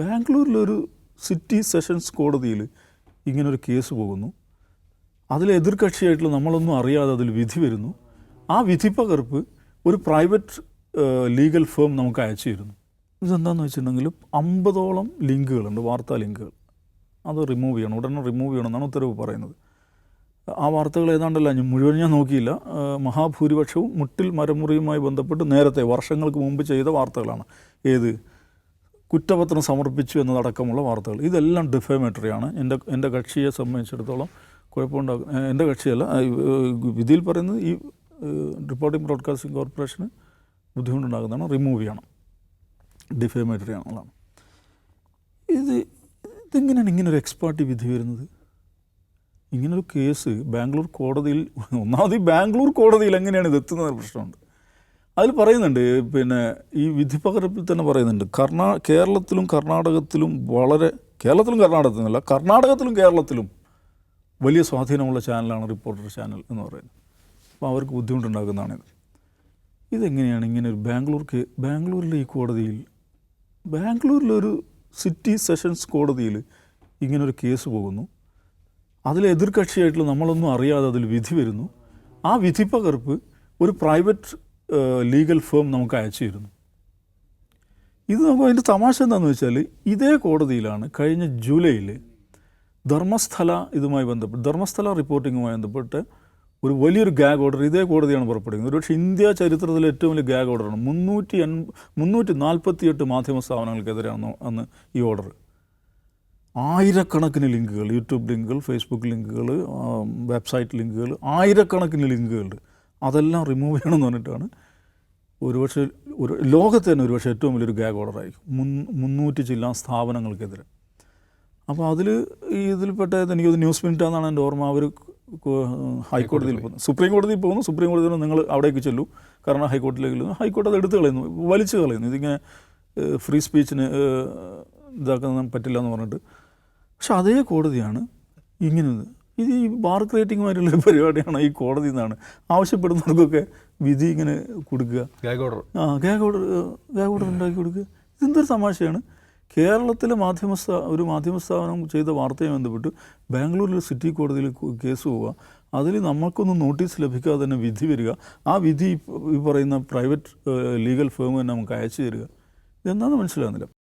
ബാംഗ്ലൂരിലൊരു city sessions കോടതിയിൽ ഇങ്ങനൊരു case പോകുന്നു. അതിൽ എതിർകക്ഷിയായിട്ടുള്ള നമ്മളൊന്നും അറിയാതെ അതിൽ വിധി വരുന്നു. ആ വിധി പകർപ്പ് ഒരു പ്രൈവറ്റ് ലീഗൽ ഫേം നമുക്ക് അയച്ചു തരുന്നു. ഇതെന്താണെന്ന് വെച്ചിട്ടുണ്ടെങ്കിൽ അമ്പതോളം ലിങ്കുകളുണ്ട് വാർത്താ ലിങ്കുകൾ. അത് റിമൂവ് ചെയ്യണം ഉടനെ റിമൂവ് ചെയ്യണം എന്നാണ് ഉത്തരവ് പറയുന്നത്. ആ വാർത്തകൾ ഏതാണ്ടല്ല മുഴുവൻ ഞാൻ നോക്കിയില്ല. മഹാഭൂരിപക്ഷവും മുട്ടിൽ മരമുറിയുമായി ബന്ധപ്പെട്ട് നേരത്തെ വർഷങ്ങൾക്ക് മുമ്പ് ചെയ്ത വാർത്തകളാണ്. ഏത്? കുറ്റപത്രം സമർപ്പിച്ചു എന്നതടക്കമുള്ള വാർത്തകൾ. ഇതെല്ലാം ഡിഫേമേറ്ററിയാണ്. എന്റെ എന്റെ കക്ഷിയെ സംബന്ധിച്ചിടത്തോളം കുഴപ്പമുണ്ടാക്കുന്ന എന്റെ കക്ഷിയല്ല. വിധിയിൽ പറയുന്നത് ഈ റിപ്പോർട്ടിംഗ് ബ്രോഡ്കാസ്റ്റിംഗ് കോർപ്പറേഷന് ബുദ്ധിമുട്ടുണ്ടാകുന്നതാണ് റിമൂവ് ചെയ്യണം. ഡിഫേമേറ്ററി ആണെന്നുള്ളതാണ്. ഇത് ഇതെങ്ങനെയാണ് ഇങ്ങനൊരു എക്സ്പാർട്ടി വിധി വരുന്നത്? ഇങ്ങനൊരു കേസ് ബാംഗ്ലൂർ കോടതിയിൽ ഒന്നാമത് ബാംഗ്ലൂർ കോടതിയിൽ എങ്ങനെയാണ് ഇത് എത്തുന്നത് പ്രശ്നമുണ്ട്. അതിൽ പറയുന്നുണ്ട് പിന്നെ ഈ വിധിപ്പകർപ്പിൽ തന്നെ പറയുന്നുണ്ട് കർണാ കേരളത്തിലും കർണാടകത്തിലും വളരെ കേരളത്തിലും കർണാടകത്തിലുമല്ല കർണാടകത്തിലും കേരളത്തിലും വലിയ സ്വാധീനമുള്ള ചാനലാണ് റിപ്പോർട്ടർ ചാനൽ എന്ന് പറയുന്നത്. അപ്പോൾ അവർക്ക് ബുദ്ധിമുട്ടുണ്ടാക്കുന്നതാണിത് ഇതെങ്ങനെയാണ് ഇങ്ങനെ ഒരു ബാംഗ്ലൂർ ബാംഗ്ലൂരിലെ ഈ കോടതിയിൽ ബാംഗ്ലൂരിലൊരു സിറ്റി സെഷൻസ് കോടതിയിൽ ഇങ്ങനൊരു കേസ് പോകുന്നു. അതിൽ എതിർകക്ഷിയായിട്ടുള്ള നമ്മളൊന്നും അറിയാതെ അതിൽ വിധി വരുന്നു. ആ വിധി പകർപ്പ് ഒരു പ്രൈവറ്റ് ലീഗൽ ഫേം നമുക്ക് അയച്ചു തരുന്നു. ഇത് നമുക്ക് അതിന്റെ തമാശ എന്താണെന്ന് വെച്ചാൽ ഇതേ കോടതിയിലാണ് കഴിഞ്ഞ ജൂലൈയിൽ ധർമ്മസ്ഥല ഇതുമായി ബന്ധപ്പെട്ട് ധർമ്മസ്ഥല റിപ്പോർട്ടിങ്ങുമായി ബന്ധപ്പെട്ട് ഒരു വലിയൊരു ഗാഗ് ഓർഡർ ഇതേ കോടതിയാണ് പുറപ്പെടുവിക്കുന്നത്. ഒരുപക്ഷെ ഇന്ത്യ ചരിത്രത്തിലെ ഏറ്റവും വലിയ ഗാഗ് ഓർഡറാണ് മുന്നൂറ്റി എൺ മുന്നൂറ്റി നാൽപ്പത്തിയെട്ട് മാധ്യമ സ്ഥാപനങ്ങൾക്കെതിരെയാണ് അന്ന് ഈ ഓർഡർ ആയിരക്കണക്കിന് ലിങ്കുകൾ യൂട്യൂബ് ലിങ്കുകൾ ഫേസ്ബുക്ക് ലിങ്കുകൾ വെബ്സൈറ്റ് ലിങ്കുകൾ ആയിരക്കണക്കിന് ലിങ്കുകളുണ്ട്. അതെല്ലാം റിമൂവ് ചെയ്യണമെന്ന് പറഞ്ഞിട്ടാണ് ഒരുപക്ഷെ ഒരു ലോകത്ത് തന്നെ ഒരുപക്ഷെ ഏറ്റവും വലിയൊരു ഗാഗ് ഓർഡറായിരിക്കും മുൻ മുന്നൂറ്റി ചില്ലാൻ സ്ഥാപനങ്ങൾക്കെതിരെ. അപ്പോൾ അതിൽ ഇതിൽപ്പെട്ട എനിക്ക് ന്യൂസ് പ്രിന്റ് എന്നാണ് എന്റെ ഓർമ്മ. അവർ ഹൈക്കോടതിയിൽ പോകുന്നു. സുപ്രീം കോടതിയിൽ പോകുന്നു. സുപ്രീം കോടതിയിൽ നിങ്ങൾ അവിടേക്ക് ചെല്ലൂ. കാരണം ഹൈക്കോടതിയിലേക്ക് ചെല്ലുന്നു. ഹൈക്കോടതി അത് എടുത്തു കളയുന്നു. വലിച്ചു കളയുന്നു. ഇതിങ്ങനെ ഫ്രീ സ്പീച്ചിന് ഇതാക്കാൻ പറ്റില്ല എന്ന് പറഞ്ഞിട്ട്. പക്ഷെ അതേ കോടതിയാണ് ഇങ്ങനെ ഇത് ഈ ബാർ ക്രിയേറ്റിംഗുമായിട്ടുള്ള ഒരു പരിപാടിയാണ് ഈ കോടതി നിന്നാണ് ആവശ്യപ്പെടുന്നവർക്കൊക്കെ വിധി ഇങ്ങനെ കൊടുക്കുക. Gag order. ആ ഗാഗ് ഓർഡർ ഗാഗ് ഓർഡർ ഉണ്ടാക്കി കൊടുക്കുക. ഇതെന്തൊരു തമാശയാണ്. കേരളത്തിലെ മാധ്യമ സ്ഥാ- ഒരു മാധ്യമ സ്ഥാപനം ചെയ്ത വാർത്തയുമായി ബന്ധപ്പെട്ട് ബാംഗ്ലൂരിലെ സിറ്റി കോടതിയിൽ കേസ് പോവുക. അതിൽ നമ്മൾക്കൊന്നും നോട്ടീസ് ലഭിക്കാതെ തന്നെ വിധി വരിക. ആ വിധി ഈ പറയുന്ന പ്രൈവറ്റ് ലീഗൽ ഫേം തന്നെ നമുക്ക് അയച്ചു തരിക. ഇതെന്താണെന്ന് മനസ്സിലാകുന്നില്ല.